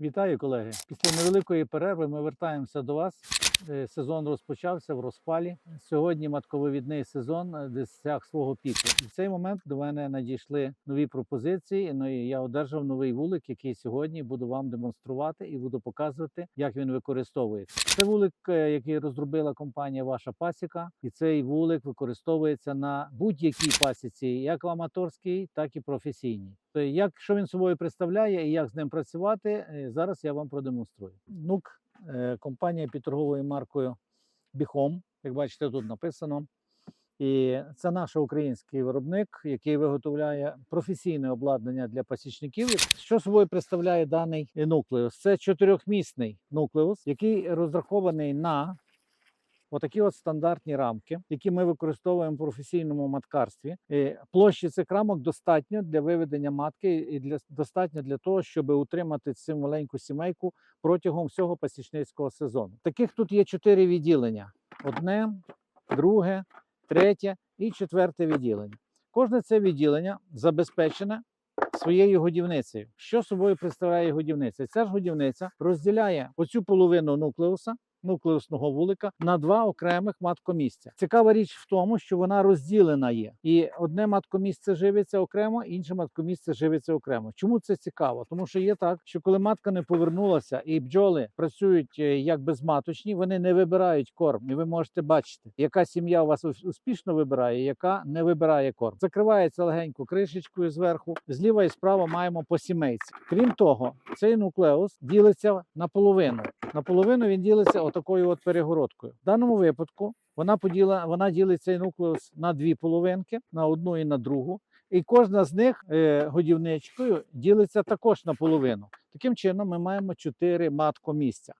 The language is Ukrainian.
Вітаю, колеги. Після невеликої перерви ми вертаємося до вас. Е, Сезон розпочався в розпалі. Сьогодні матковивідний сезон е, досяг свого піку. І в цей момент до мене надійшли нові пропозиції. Ну і я одержав новий вулик, який сьогодні буду вам демонструвати і буду показувати, як він використовується. Це вулик, е, який розробила компанія Ваша Пасіка, і цей вулик використовується на будь-якій пасіці, як в аматорській, так і професійній. Як що він собою представляє і як з ним працювати, зараз я вам продемонструю. Нук, компанія під торговою маркою Біхом, як бачите, тут написано. І це наш український виробник, який виготовляє професійне обладнання для пасічників. Що собою представляє даний нуклеус? Це чотирьохмісний нуклеус, який розрахований на Отакі от стандартні рамки, які ми використовуємо в професійному маткарстві. Е, Площі цих рамок достатньо для виведення матки і для достатньо для того, щоб утримати цю маленьку сімейку протягом всього пасічницького сезону. Таких тут є чотири відділення: одне, друге, третє і четверте відділення. Кожне це відділення забезпечене своєю годівницею. Що собою представляє годівниця? Ця ж годівниця розділяє оцю половину нуклеуса. Нуклеусного вулика на два окремих маткомісця. Цікава річ в тому, що вона розділена є, і одне маткомісце живиться окремо, інше маткомісце живиться окремо. Чому це цікаво? Тому що є так, що коли матка не повернулася і бджоли працюють е, як безматочні, вони не вибирають корм. І ви можете бачити, яка сім'я у вас успішно вибирає, яка не вибирає корм. Закривається легенько кришечкою зверху. Зліва і справа маємо по сімейці. Крім того, цей нуклеус ділиться наполовину. Наполовину він ділиться отакою от перегородкою. В даному випадку вона поділа, вона ділить цей нуклеус на дві половинки, на одну і на другу. І кожна з них е, годівничкою ділиться також наполовину. Таким чином, ми маємо чотири маткомісця.